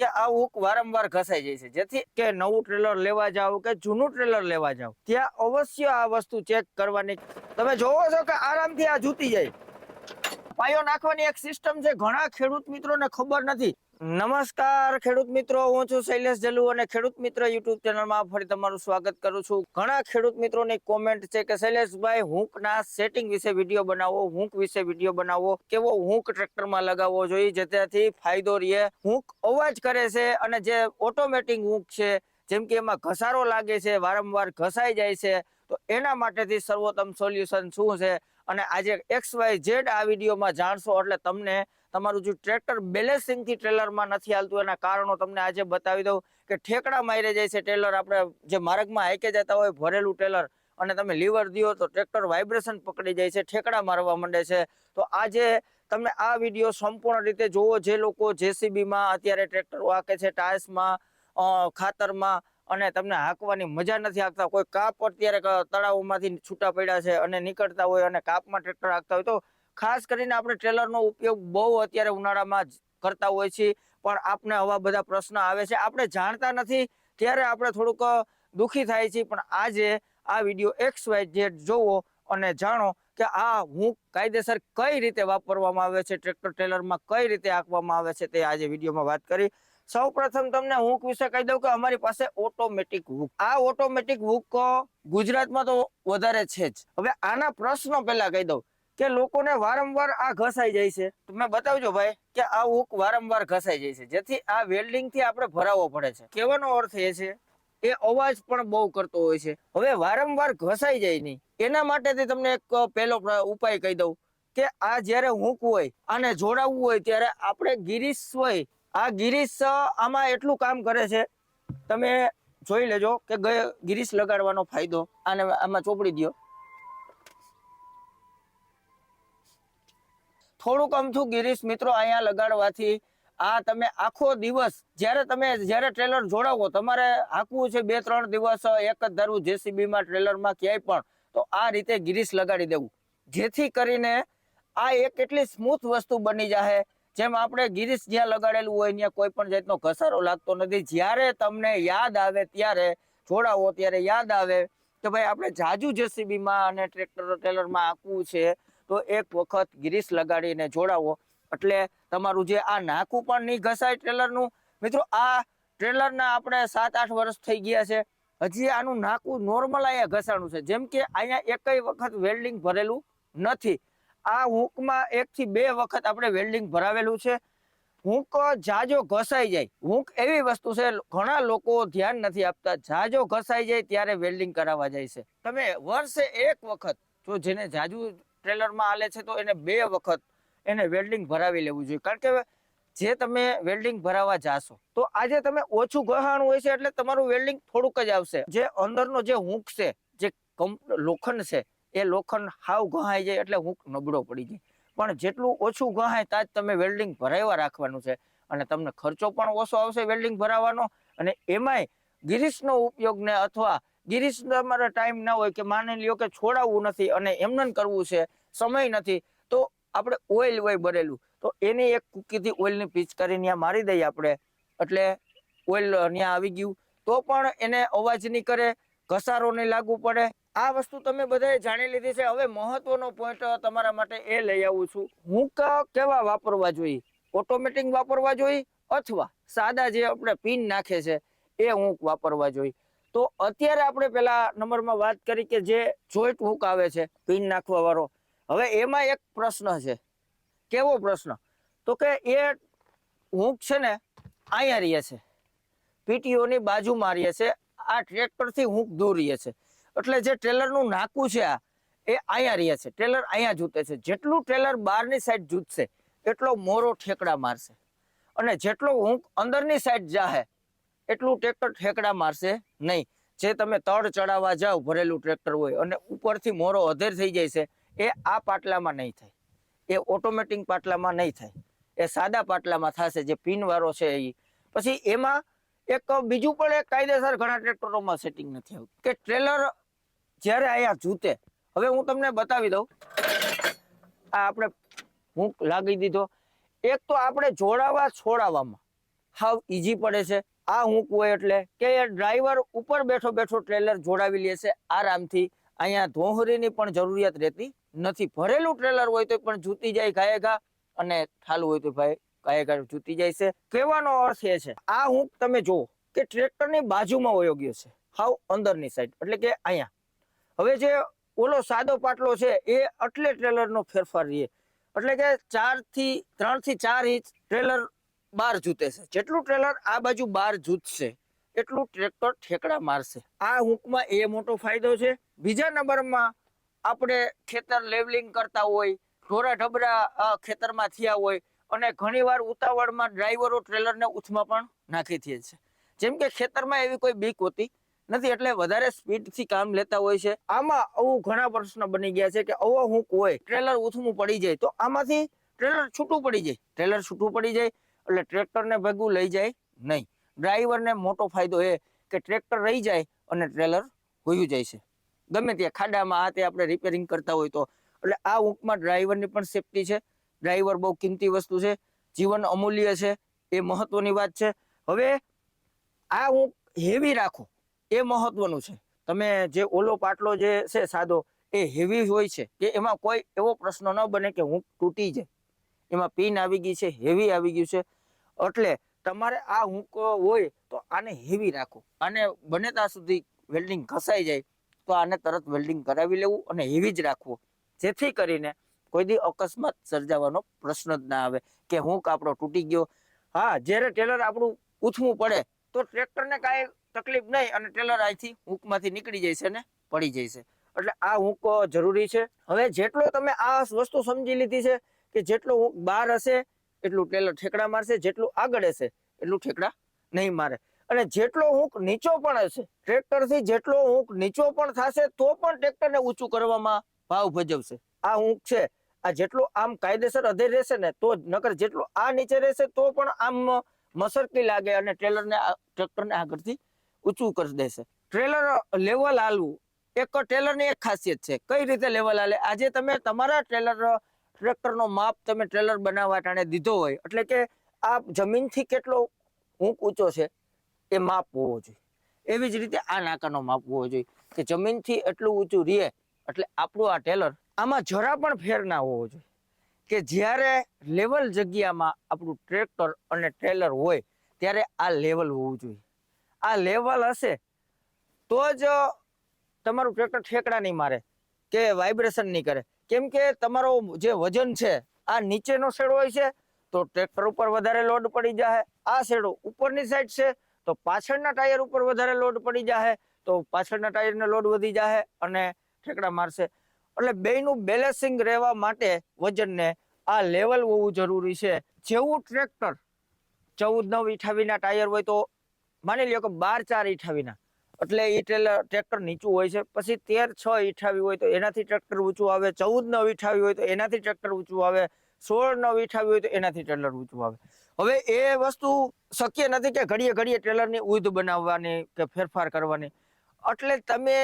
કે આ હુક વારંવાર ઘસાઈ જાય છે. જેથી કે નવું ટ્રેલર લેવા જાવ કે જૂનું ટ્રેલર લેવા જાવ, ત્યાં અવશ્ય આ વસ્તુ ચેક કરવાની. તમે જોવો છો કે આરામથી આ જૂતી જાય. પાયો નાખવાની એક સિસ્ટમ છે. ઘણા ખેડૂત મિત્રોને ખબર નથી. નમસ્કાર, ખેડૂત મિત્રો. હું છું શૈલેષ જલુ અને ખેડૂત મિત્ર યુટ્યુબ ચેનલમાં ફરી તમારું સ્વાગત કરું છું. ઘણા ખેડૂત મિત્રોની કોમેન્ટ છે કે, શૈલેષભાઈ, હુંકના સેટિંગ વિશે વીડિયો બનાવો, હુંક વિશે વીડિયો બનાવો. કેવો હુંક ટ્રેક્ટરમાં લગાવવો જોઈએ? જેથી ફાયદો રહે. હુંક અવાજ કરે છે અને જે ઓટોમેટિક હુંક છે, જેમ કે એમાં ઘસારો લાગે છે, વારંવાર ઘસાઈ જાય છે, તો એના માટેથી સર્વોત્તમ સોલ્યુશન શું છે? અને આજે એક્સ વાય ઝેડ આ વિડીયોમાં જાણશો. એટલે તમને તમારું જે ટ્રેક્ટર બેલેન્સિંગથી ટ્રેલરમાં નથી હાલતું, એના કારણો તમને આજે બતાવી દઉં કે ઠેકડા મારી જાય છે ટ્રેલર આપણે જે માર્ગમાં હાઈકે જતા હોય ભરેલું ટ્રેલર અને તમે લીવર દો તો ટ્રેક્ટર વાઇબ્રેશન પકડી જાય છે, ઠેકડા મારવા માંડે છે. તો આજે તમે આ વીડિયો સંપૂર્ણ રીતે જુઓ જે લોકો જેસીબીમાં અત્યારે ટ્રેક્ટર વાંકે છે, ટાયર્સમાં ખાતરમાં અને તમને હાંકવાની મજા નથી હાંકતા કોઈ કાપ અત્યારે તળાવમાંથી છૂટા પડ્યા છે અને નીકળતા હોય અને કાપમાં ટ્રેક્ટર હાંકતા હોય તો ખાસ કરીને આપણે ટ્રેલરનો ઉપયોગ બહુ અત્યારે ઉનાળામાં જ કરતા હોય છીએ, પણ આપણે આવા બધા પ્રશ્ન આવે છે. આપણે જાણતા નથી, ત્યારે આપણે થોડુંક દુઃખી થાય છે પણ આજે આ વીડિયો એક્સ વાય ઝેડ જોવો અને જાણો કે આ હું કાયદેસર કઈ રીતે વાપરવામાં આવે છે ટ્રેક્ટર ટ્રેલરમાં કઈ રીતે આંકવામાં આવે છે તે આજે વિડીયોમાં વાત કરી. સૌ તમને હુક વિશે કહી દઉં કે અમારી પાસે ઓટોમેટિક હુક આ ઓટોમેટિક હુક ગુજરાતમાં તો વધારે છે જ. હવે આના પ્રશ્નો પહેલા કહી દઉં. કે લોકોને વારંવાર આ ઘસાઈ જાય છે. તમે બતાવજો ભાઈ કે આ હુક વારંવાર ઘસાઈ જાય છે. જેથી આ વેલ્ડિંગથી આપણે ભરાવવો પડે છે. કહેવાનો અર્થ એ છે, એ અવાજ પણ બહુ કરતો હોય છે. હવે વારંવાર ઘસાઈ જાય નહીં. એના માટેથી તમને એક પહેલો ઉપાય કહી દઉં કે આ જ્યારે હુક હોય આને જોડાવવું હોય ત્યારે આપણે ગિરીશ હોય, આ ગિરીશ આમાં એટલું કામ કરે છે. તમે જોઈ લેજો કે ગિરીશ લગાડવાનો ફાયદો આને, આમાં ચોપડી દ્યો. થોડુંક અમથું ગિરીશ મિત્રો અહીંયા લગાડવાથી. આ તમે આખો દિવસ જ્યારે તમે જ્યારે ટ્રેલર જોડાવો, તમારે હાંકવું છે બે, ત્રણ દિવસ, એક જ ધરવું જેસીબીમાં ટ્રેલરમાં ક્યાંય પણ, તો આ રીતે ગિરીશ લગાડી દેવું. જેથી કરીને આ એક એટલી સ્મૂથ વસ્તુ બની જાય જેમ આપણે ગિરીશ જ્યાં લગાડેલું હોય, ત્યાં કોઈ પણ જાતનો ઘસારો લાગતો નથી. જ્યારે તમને યાદ આવે, ત્યારે જોડાવો, ત્યારે યાદ આવે કે ભાઈ, આપણે જાજુ જેસીબીમાં અને ટ્રેક્ટર ટ્રેલરમાં આંકવું છે. તો એક વખત ગ્રીસ લગાડીને જોડાવો. એટલે તમારું જે આ નાકું પણ નહીં ઘસાય ટ્રેલરનું મિત્રો, આ ટ્રેલરના આપણે સાત આઠ વર્ષ થઈ ગયા છે. હજી આનું નાકું નોર્મલ અહીંયા ઘસાણું છે. જેમ કે અહીંયા એકય વખત વેલ્ડિંગ ભરેલું નથી. આ હુંકમાં એકથી બે વખત આપણે વેલ્ડિંગ ભરાવેલું છે. હુંક જાજો ઘસાઈ જાય. હુંક એવી વસ્તુ છે, ઘણા લોકો ધ્યાન નથી આપતા. જાજો ઘસાઈ જાય ત્યારે વેલ્ડિંગ કરાવવા જાય છે. તમે વર્ષે એક વખત જો જેને જાજુ ટ્રેલરમાં આલે છે, તો એને બે વખત એને વેલ્ડિંગ ભરાવી લેવું જોઈએ. કારણ કે જે તમે વેલ્ડિંગ ભરાવા જાશો, તો આજે તમે ઓછું ગહાણું હોય છે એટલે તમારું વેલ્ડિંગ થોડુંક જ આવશે. જે અંદરનો જે હુંક છે, જે લોખંડ છે, એ લોખંડ હાવ ગહાઈ જાય એટલે હુંક નબળો પડી જાય. પણ જેટલું ઓછું ગહાય ત્યાં જ તમે વેલ્ડિંગ ભરાવા રાખવાનું છે અને તમને ખર્ચો પણ ઓછો આવશે વેલ્ડિંગ ભરાવાનો અને એમાંય ગિરીશનો ઉપયોગ ને અથવા ગિરીશ તમારે ટાઈમ ના હોય કે માની લ્યો કે છોડાવવું નથી અને એમને કરવું છે, સમય નથી, તો આપણે ઓઇલ હોય ભરેલું તો એની એક કુકીથી ઓઇલની પિચકારી ત્યાં મારી દઈએ આપણે. એટલે ઓઇલ ત્યાં આવી ગયું. તો પણ એને અવાજ નહીં કરે, ઘસારો નહીં લાગુ પડે. આ વસ્તુ તમે બધાએ જાણી લીધી છે. હવે મહત્વનો પોઈન્ટ તમારા માટે એ લઈ આવું છું. હું કેવા વાપરવા જોઈએ? ઓટોમેટિક વાપરવા જોઈએ? અથવા સાદા જે આપણે પિન નાખે છે, એ હું વાપરવા જોઈએ? તો અત્યારે આપણે પેલા નંબરમાં વાત કરી કે જે જોઈન્ટ હુક આવે છે, પિન નાખવા વાળો હવે એમાં એક પ્રશ્ન છે. કેવો પ્રશ્ન? તો કે એ હુક છે ને અહીંયા રહીએ છે. પીટીઓની બાજુ બાજુમાં રહીએ છે. આ ટ્રેક્ટરથી હુક દૂર રહીએ છે. એટલે જે ટ્રેલરનું નાકું છે આ, એ અહીંયા રહીએ છે. ટ્રેલર અહીંયા જૂતે છે. જેટલું ટ્રેલર બહારની સાઈડ જૂતશે એટલો મોરો ઠેકડા મારશે. અને જેટલો હુંક અંદરની સાઈડ જાહે એટલું ટ્રેક્ટર ઠેકડા મારશે નહીં. જે તમે તળ ચડાવવા જાઓ, ભરેલું ટ્રેક્ટર હોય, અને ઉપરથી મોરો અધેર થઈ જાય છે, એ આ પાટલામાં નહીં થાય. એ ઓટોમેટિક પાટલામાં નહીં થાય. એ સાદા પાટલામાં થશે, જે પિનવાળો છે એ. પછી એમાં એક બીજું પણ એક કાયદેસર ઘણા ટ્રેક્ટરોમાં સેટિંગ નથી આવતું. કે ટ્રેલર જ્યારે અહીંયા જૂતે, હવે હું તમને બતાવી દઉં. આ આપણે હું લાગી દીધો. એક તો આપણે જોડાવા છોડાવવામાં હાવ ઈઝી પડે છે. આ હુંક હોય એટલે કે ડ્રાઈવર ઉપર બેઠો બેઠો ટ્રેલર જોડાવી લે છે આરામથી. અહીંયા ધોહરીની પણ જરૂરિયાત રહેતી નથી. ભરેલું ટ્રેલર હોય તો પણ જૂતી જાય ગાયે ઘા અને થાલું હોય તો ભાઈ ગાયે ઘા જૂતી જાય છે. કહેવાનો અર્થ એ છે, આ હુંક તમે જુઓ કે ટ્રેક્ટરની બાજુમાં વયો છે, હાવ અંદરની સાઈડ એટલે કે અહીંયા. હવે જે ઓલો સાદો પાટલો છે એ એટલે ટ્રેલરનો ફેરફાર રહીએ એટલે કે ચારથી ત્રણથી ચાર ઇંચ ટ્રેલર બહાર જૂતે છે. જેટલું ટ્રેલર આ બાજુ બહાર જૂતશે, એટલું ટ્રેક્ટર ઠેકડા મારશે. આ હૂંકમાં એ મોટો ફાયદો છે. બીજા નંબરમાં આપણે ખેતર લેવલિંગ કરતા હોય, ઢોરા ઢબરા ખેતરમાં થયા હોય, અને ઘણીવાર ઉતાવળમાં ડ્રાઈવરો ટ્રેલરને ઉથમાં પણ નાખી દે છે. જેમ કે ખેતરમાં એવી કોઈ બીક હોતી નથી, એટલે વધારે સ્પીડથી કામ લેતા હોય છે. આમાં આવું ઘણા પ્રશ્ન બની ગયા છે કે આવો હુંક હોય ટ્રેલર ઉથમું પડી જાય, તો આમાંથી ટ્રેલર છૂટું પડી જાય. ટ્રેલર છૂટું પડી જાય એટલે ટ્રેક્ટરને ભેગું લઈ જાય નહીં. ડ્રાઈવરને મોટો ફાયદો એ કે ટ્રેક્ટર રહી જાય અને ટ્રેલર હોયું જાય છે. ગમે ત્યાં ખાડામાં આ તે આપણે રિપેરિંગ કરતા હોય તો. એટલે આ હુંકમાં ડ્રાઈવરની પણ સેફટી છે. ડ્રાઈવર બહુ કિંમતી વસ્તુ છે. જીવન અમૂલ્ય છે. એ મહત્વની વાત છે. હવે આ હુંક હેવી રાખો. એ મહત્વનું છે. તમે જે ઓલો પાટલો જે છે સાદો, એ હેવી હોય છે. કે એમાં કોઈ એવો પ્રશ્ન ન બને કે ઊંક તૂટી જાય. એમાં પિન આવી ગઈ છે, હેવી આવી ગયું છે. એટલે તમારે આ હુંકો હોય તો આને હેવી રાખો. આને બને ત્યાં સુધી વેલ્ડિંગ ઘસાઈ જાય તો આને તરત વેલ્ડિંગ કરાવી લેવું અને હેવી જ રાખવું. જેથી કરીને કોઈ દી અકસ્માત સર્જાવાનો પ્રશ્ન જ ના આવે કે હુંક આપણો તૂટી ગયો. હા, જ્યારે ટેલર આપણું ઉથવું પડે તો ટ્રેક્ટરને કાંઈ તકલીફ નહીં અને ટેલર અહીંથી હુંકમાંથી નીકળી જાય છે ને પડી જાય છે. એટલે આ હુંક જરૂરી છે. હવે જેટલો તમે આ વસ્તુ સમજી લીધી છે કે જેટલો હુંક બહાર હશે, એટલું ટેલર ઠેકડા મારશે, જેટલું આગળ હશે, એટલું ઠેકડા નહીં મારે. અને જેટલો હુંક નીચો પણ હશે, ટ્રેક્ટરથી જેટલો હુંક નીચો પણ થશે, તો પણ ટ્રેક્ટરને ઊંચું કરવામાં ભાવ ભજવશે. આ હુંક છે. આ જેટલો આમ કાયદેસર અધેર રહેશે ને, તો નકર જેટલો આ નીચે રહેશે, તો પણ આમ મસરકી લાગે અને ટ્રેલરને ટ્રેક્ટરને આગળથી ઊંચું કરી દેશે. ટ્રેલર લેવલ હાલવું, એક ટ્રેલરની એક ખાસિયત છે. કઈ રીતે લેવલ હાલે? આજે તમે તમારા ટ્રેલર ટ્રેક્ટરનો માપ તમે ટ્રેલર બનાવવા ટાણે દીધો હોય, એટલે કે આ જમીનથી કેટલો ઊંક ઊંચો છે, એ માપ હોવો જોઈએ. એવી જ રીતે આ નાકાનો માપ હોવો જોઈએ, કે જમીનથી એટલું ઊંચું રહે, એટલે આપણું આ ટેલર આમાં જરા પણ ફેર ના હોવો જોઈએ. કે જ્યારે લેવલ જગ્યામાં આપણું ટ્રેક્ટર અને ટ્રેલર હોય, ત્યારે આ લેવલ હોવું જોઈએ. આ લેવલ હશે, તો જ તમારું ટ્રેક્ટર ઠેકડા નહીં મારે, કે વાઇબ્રેશન નહીં કરે. કેમ કે તમારો જે વજન છે, આ નીચેનો શેડો હોય છે, તો ટ્રેક્ટર ઉપર વધારે લોડ પડી જાય આ શેડો ઉપરની સાઈડ છે, તો પાછળના ટાયર ઉપર વધારે લોડ પડી જાય તો પાછળના ટાયરને લોડ વધી જાય અને ઠેકડા મારશે. એટલે બેયનું બેલેન્સિંગ રહેવા માટે વજનને આ લેવલ હોવું જરૂરી છે. જેવું ટ્રેક્ટર ચૌદ નવ ઇઠાવીના ટાયર હોય તો માની લ્યો કે બાર ચાર ઈઠાવીના. એટલે એ ટ્રેલર ટ્રેક્ટર નીચું હોય છે. પછી તેર, છ ઈઠાવી હોય તો એનાથી ટ્રેક્ટર ઊંચું આવે. ચૌદ, નવ ઈઠાવી હોય તો એનાથી ટ્રેક્ટર ઊંચું આવે. સોળ, નવ ઈઠાવી હોય તો એનાથી ટ્રેલર ઊંચું આવે. હવે એ વસ્તુ શક્ય નથી કે ઘડીએ ઘડીએ ટ્રેલરની ઉધ બનાવવાની કે ફેરફાર કરવાની. એટલે તમે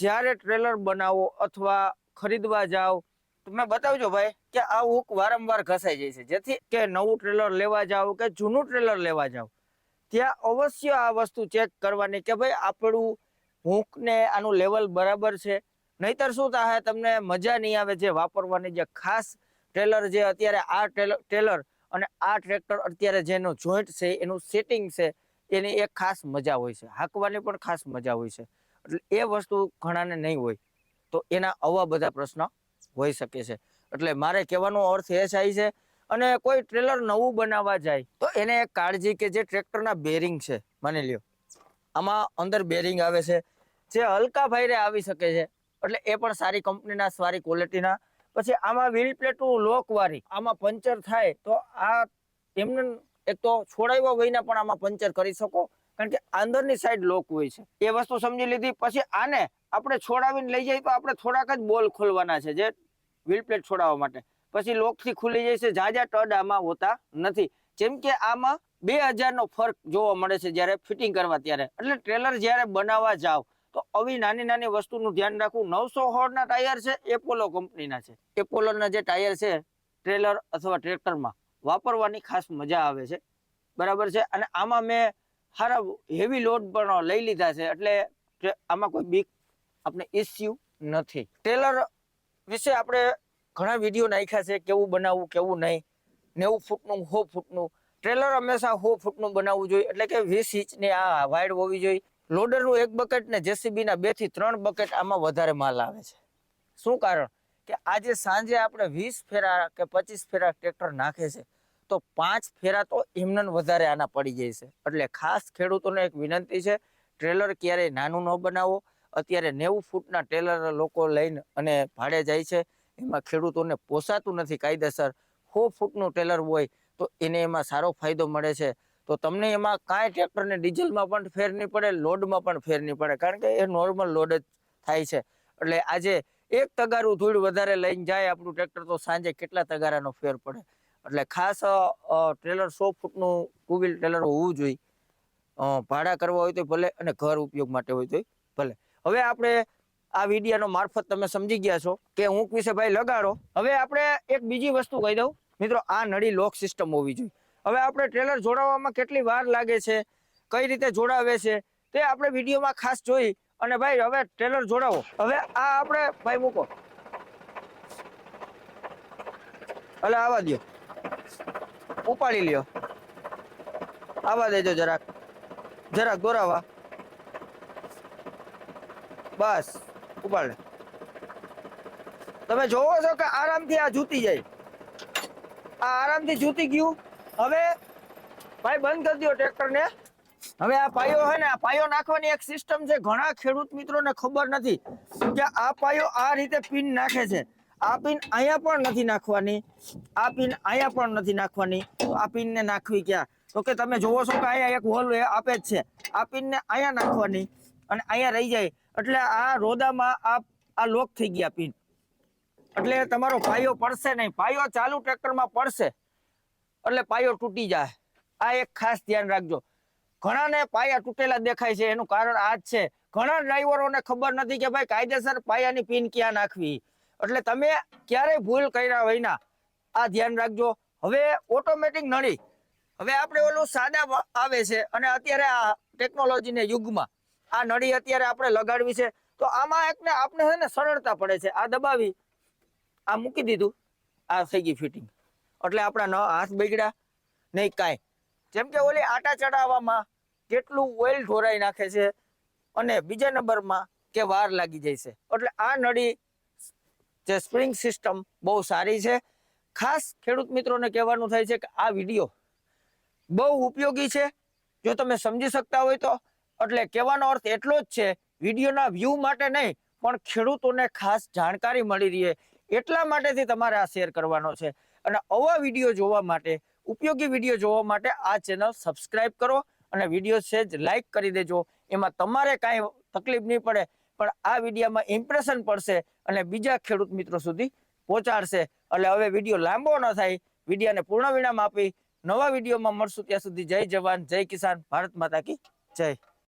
જ્યારે ટ્રેલર બનાવો અથવા ખરીદવા જાઓ, તમે બતાવજો ભાઈ કે આ હુક વારંવાર ઘસાઈ જાય છે. જેથી કે નવું ટ્રેલર લેવા જાઓ કે જૂનું ટ્રેલર લેવા જાઓ. ત્યાં અવશ્ય આ વસ્તુ ચેક કરવાની કે ભાઈ આપણું હુંકને આનું લેવલ બરાબર છે. નહીતર શું થાય, તમને મજા નહીં આવે જે વાપરવાની જે ખાસ ટ્રેલર જે અત્યારે આ ટ્રેલર ટ્રેલર અને આ ટ્રેક્ટર અત્યારે જેનો જોઈન્ટ છે, એનું સેટિંગ છે, એની એક ખાસ મજા હોય છે. હાંકવાની પણ ખાસ મજા હોય છે. એટલે એ વસ્તુ ઘણાને નહીં હોય. તો એના આવા બધા પ્રશ્ન હોઈ શકે છે. એટલે મારે કહેવાનો અર્થ એ થાય છે અને કોઈ ટ્રેલર નવું બનાવવા જાય, તો એને એક કાળજી કે જે ટ્રેક્ટરના બેરિંગ છે, માની લ્યો. આમાં અંદર બેરિંગ આવે છે, જે હલકા ભાઈરે આવી શકે છે, એટલે એ પણ સારી કંપનીના સારી ક્વોલિટીના પછી આમાં વ્હીલ પ્લેટું લોકવારી આમાં પંચર થાય, તો આ એમને એક તો છોડાવ્યા વહીને પણ આમાં પંચર કરી શકો, કારણ કે અંદરની સાઈડ લોક હોય છે. એ વસ્તુ સમજી લીધી, પછી આને આપણે છોડાવીને લઈ જઈએ તો આપણે થોડાક જ બોલ ખોલવાના છે, જે વ્હીલ પ્લેટ છોડાવવા માટે. પછી લોકથી ખુલી જાય છે. ઝાઝા ટડ આમાં હોતા નથી. જેમ કે આમાં બે હજારનો ફરક જોવા મળે છે જ્યારે ફિટિંગ કરવા ત્યારે. એટલે ટ્રેલર જ્યારે બનાવવા જાવ તો આવી નાની નાની વસ્તુનું ધ્યાન રાખવું. નવસો હોળના ટાયર છે, એપોલો કંપનીના છે. એપોલોના જે ટાયર છે, ટ્રેલર અથવા ટ્રેક્ટરમાં વાપરવાની ખાસ મજા આવે છે. બરાબર છે? અને આમાં મેં સારા હેવી લોડ પણ લઈ લીધા છે. એટલે આમાં કોઈ બીક આપણે ઇસ્યુ નથી. ટ્રેલર વિશે આપણે ઘણા વીડિયો નાખ્યા છે કેવું બનાવવું, કેવું નહીં. નેવું ફૂટનું હો ફૂટનું. ટ્રેલર હંમેશા હો ફૂટનું બનાવવું જોઈએ. એટલે કે વીસ ઇંચની આ વાઇડ હોવી જોઈએ. લોડરનું એક બકેટ ને જેસીબીના બેથી ત્રણ બકેટ આમાં વધારે માલ આવે છે. શું કારણ? કે આજે સાંજે આપણે વીસ ફેરા કે પચીસ ફેરા ટ્રેક્ટર નાખે છે, તો પાંચ ફેરા તો એમને વધારે આના પડી જાય છે. એટલે ખાસ ખેડૂતોને એક વિનંતી છે ટ્રેલર ક્યારેય નાનું ન બનાવો. અત્યારે નેવું ફૂટના ટ્રેલર લોકો લઈને અને ભાડે જાય છે. એમાં ખેડૂતોને પોસાતું નથી કાયદેસર. સો ફૂટનું ટ્રેલર હોય તો એને એમાં સારો ફાયદો મળે છે. તો તમને એમાં કાંઈ ટ્રેક્ટરને ડીઝલમાં પણ ફેર નહીં પડે, લોડમાં પણ ફેર નહીં પડે, કારણ કે એ નોર્મલ લોડ જ થાય છે. એટલે આજે એક તગારું ધૂળ વધારે લઈને જાય આપણું ટ્રેક્ટર તો સાંજે કેટલા તગારાનો ફેર પડે. એટલે ખાસ ટ્રેલર સો ફૂટનું ટુ વ્હીલ ટ્રેલર હોવું જોઈએ. ભાડા કરવા હોય તો ભલે અને ઘર ઉપયોગ માટે હોય તો ભલે. હવે આપણે આ વિડીયાનો મારફત તમે સમજી ગયા છો કે ઊંક વિશે ભાઈ લગાડો. હવે આપણે એક બીજી વસ્તુ કહી દઉં. મિત્રો, આ નળી લોક સિસ્ટમ હોવી જોઈએ. હવે આપણે ટ્રેલર જોડાવવામાં કેટલી વાર લાગે છે, કઈ રીતે જોડાવે છે, તે આપણે વિડીયોમાં ખાસ જોઈ અને ભાઈ હવે ટ્રેલર જોડાવો. હવે આ આપણે, ભાઈ મૂકો. એટલે આવા દ્યો. ઉપાડી લ્યો. આવા દેજો જરાક. જરાક દોરાવા. બસ. ઉપાડ તમે જોવો છો કે આરામથી આ જૂતી જાય. આ આરામથી જૂતી ગયું. હવે ભાઈ બંધ કરી દો ટ્રેક્ટર હવે આ પાયો છે ને, આ પાયો નાખવાની એક સિસ્ટમ છે. ઘણા ખેડૂત મિત્રોને ખબર નથી કે આ પાયો આ રીતે પિન નાખે છે. આ પિન અહીંયા પણ નથી નાખવાની. આ પિન અહીંયા પણ નથી નાખવાની. આ પિન ને નાખવી ક્યાં? તો કે તમે જોવો છો કે અહીંયા એક હોલ આપે જ છે. આ પિન ને અહીંયા નાખવાની. અને અહીંયા રહી જાય. એટલે આ રોદામાં આ આ લોક થઈ ગયા પિન. એટલે તમારો પાયો પડશે નહીં. પાયો ચાલુ ટ્રેક્ટરમાં પડશે. એટલે પાયો તૂટી જાય. આ એક ખાસ ધ્યાન રાખજો. ઘણાને પાયા તૂટેલા દેખાય છે. એનું કારણ આ જ છે. ઘણા ડ્રાઈવરોને ખબર નથી કે ભાઈ કાયદેસર પાયાની પિન ક્યાં નાખવી. એટલે તમે ક્યારેય ભૂલ કર્યા વિના આ ધ્યાન રાખજો. હવે ઓટોમેટિક નળી. હવે આપણે ઓલું સાદા આવે છે. અને અત્યારે આ ટેકનોલોજીના યુગમાં આ નળી અત્યારે આપણે લગાડવી છે. તો આમાં એકને આપણે છે ને સરળતા પડે છે. આ દબાવી, આ મૂકી દીધું. આ થઈ ગઈ ફિટિંગ એટલે આપણા ન હાથ બગડ્યા, નહીં કાંઈ. જેમ કે ઓલી આટા ચડાવવામાં કેટલું ઓઇલ ઢોરાઈ નાખે છે અને બીજા નંબરમાં કે વાર લાગી જાય છે. એટલે આ નળી જે સ્પ્રિંગ સિસ્ટમ બહુ સારી છે. ખાસ ખેડૂત મિત્રોને કહેવાનું થાય છે કે આ વીડિયો બહુ ઉપયોગી છે. જો તમે સમજી શકતા હોય તો એટલે કહેવાનો અર્થ એટલો જ છે, વિડીયોના વ્યૂ માટે નહીં, પણ ખેડૂતોને ખાસ જાણકારી મળી રહે, એટલા માટેથી તમારે આ શેર કરવાનો છે. અને આવા વીડિયો જોવા માટે, ઉપયોગી વીડિયો જોવા માટે આ ચેનલ સબસ્ક્રાઈબ કરો અને વીડિયો છે જ લાઈક કરી દેજો. એમાં તમારે કાંઈ તકલીફ નહીં પડે, પણ આ વિડીયોમાં ઇમ્પ્રેશન પડશે અને બીજા ખેડૂત મિત્રો સુધી પહોંચાડશે. એટલે હવે વીડિયો લાંબો ન થાય, વિડીયોને પૂર્ણ વિરામ આપી, નવા વિડીયોમાં મળશું ત્યાં સુધી જય જવાન, જય કિસાન, ભારત માતા કી જય.